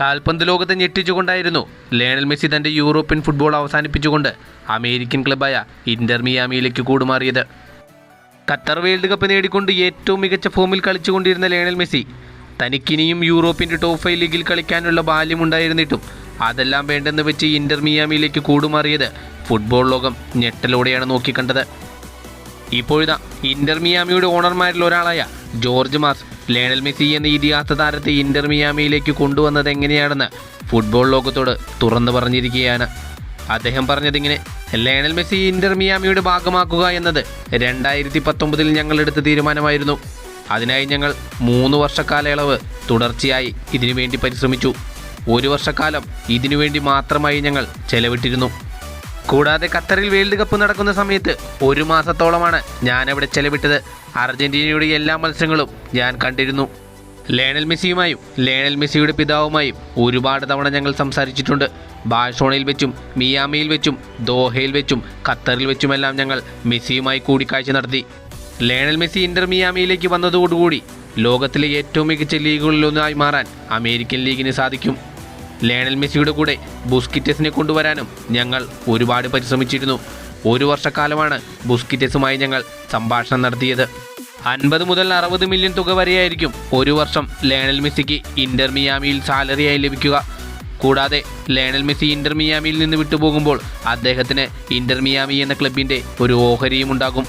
കാൽപന്ത് ലോകത്തെ ഞെട്ടിച്ചുകൊണ്ടായിരുന്നു ലയണൽ മെസ്സി തന്റെ യൂറോപ്യൻ ഫുട്ബോൾ അവസാനിപ്പിച്ചുകൊണ്ട് അമേരിക്കൻ ക്ലബായ ഇന്റർ മിയാമിയിലേക്ക് കൂടുമാറിയത്. ഖത്തർ വേൾഡ് കപ്പ് നേടിക്കൊണ്ട് ഏറ്റവും മികച്ച ഫോമിൽ കളിച്ചുകൊണ്ടിരുന്ന ലയണൽ മെസ്സി തനിക്കിനിയും യൂറോപ്പിന്റെ ടോപ്പ് ഫൈവ് ലീഗിൽ കളിക്കാനുള്ള ബാല്യമുണ്ടായിരുന്നിട്ടും അതെല്ലാം വേണ്ടെന്ന് വെച്ച് ഇന്റർ മിയാമിയിലേക്ക് കൂടുമാറിയത് ഫുട്ബോൾ ലോകം ഞെട്ടലോടെയാണ് നോക്കിക്കണ്ടത്. ഇപ്പോഴിതാ ഇന്റർ മിയാമിയുടെ ഓണർമാരിൽ ഒരാളായ ജോർജ് മാർസ് ലയണൽ മെസ്സി എന്ന ഇതിഹാസ താരത്തെ ഇന്റർ മിയാമിയിലേക്ക് കൊണ്ടുവന്നത് എങ്ങനെയാണെന്ന് ഫുട്ബോൾ ലോകത്തോട് തുറന്നു പറഞ്ഞിരിക്കുകയാണ്. അദ്ദേഹം പറഞ്ഞതിങ്ങനെ ലയണൽ മെസ്സി ഇന്റർ മിയാമിയുടെ ഭാഗമാക്കുക എന്നത് രണ്ടായിരത്തി പത്തൊമ്പതിൽ ഞങ്ങൾ എടുത്ത തീരുമാനമായിരുന്നു. അതിനായി ഞങ്ങൾ മൂന്ന് വർഷക്കാലയളവ് തുടർച്ചയായി ഇതിനുവേണ്ടി പരിശ്രമിച്ചു. ഒരു വർഷക്കാലം ഇതിനുവേണ്ടി മാത്രമായി ഞങ്ങൾ ചെലവിട്ടിരുന്നു. കൂടാതെ ഖത്തറിൽ വേൾഡ് കപ്പ് നടക്കുന്ന സമയത്ത് ഒരു മാസത്തോളമാണ് ഞാൻ അവിടെ ചെലവിട്ടത്. അർജന്റീനയുടെ എല്ലാ മത്സരങ്ങളും ഞാൻ കണ്ടിരുന്നു. ലയണൽ മെസ്സിയുമായും ലയണൽ മെസ്സിയുടെ പിതാവുമായും ഒരുപാട് തവണ ഞങ്ങൾ സംസാരിച്ചിട്ടുണ്ട്. ബാഴ്സോണയിൽ വെച്ചും മിയാമിയിൽ വെച്ചും ദോഹയിൽ വെച്ചും ഖത്തറിൽ വെച്ചുമെല്ലാം ഞങ്ങൾ മെസ്സിയുമായി കൂടിക്കാഴ്ച നടത്തി. ലയണൽ മെസ്സി ഇന്റർ മിയാമിയിലേക്ക് വന്നതോടുകൂടി ലോകത്തിലെ ഏറ്റവും മികച്ച ലീഗുകളിലൊന്നായി മാറാൻ അമേരിക്കൻ ലീഗിന് സാധിക്കും. ലയണൽ മെസ്സിയുടെ കൂടെ ബുസ്കിറ്റസിനെ കൊണ്ടുവരാനും ഞങ്ങൾ ഒരുപാട് പരിശ്രമിച്ചിരുന്നു. ഒരു വർഷക്കാലമാണ് ബുസ്കിറ്റസുമായി ഞങ്ങൾ സംഭാഷണം നടത്തിയത്. അൻപത് മുതൽ അറുപത് മില്യൺ തുക വരെയായിരിക്കും ഒരു വർഷം ലേണൽ മെസ്സിക്ക് ഇന്റർ മിയാമിയിൽ സാലറിയായി ലഭിക്കുക. കൂടാതെ ലേണൽ മെസ്സി ഇന്റർ മിയാമിയിൽ നിന്ന് വിട്ടുപോകുമ്പോൾ അദ്ദേഹത്തിന് ഇന്റർ മിയാമി എന്ന ക്ലബിന്റെ ഒരു ഓഹരിയും ഉണ്ടാകും.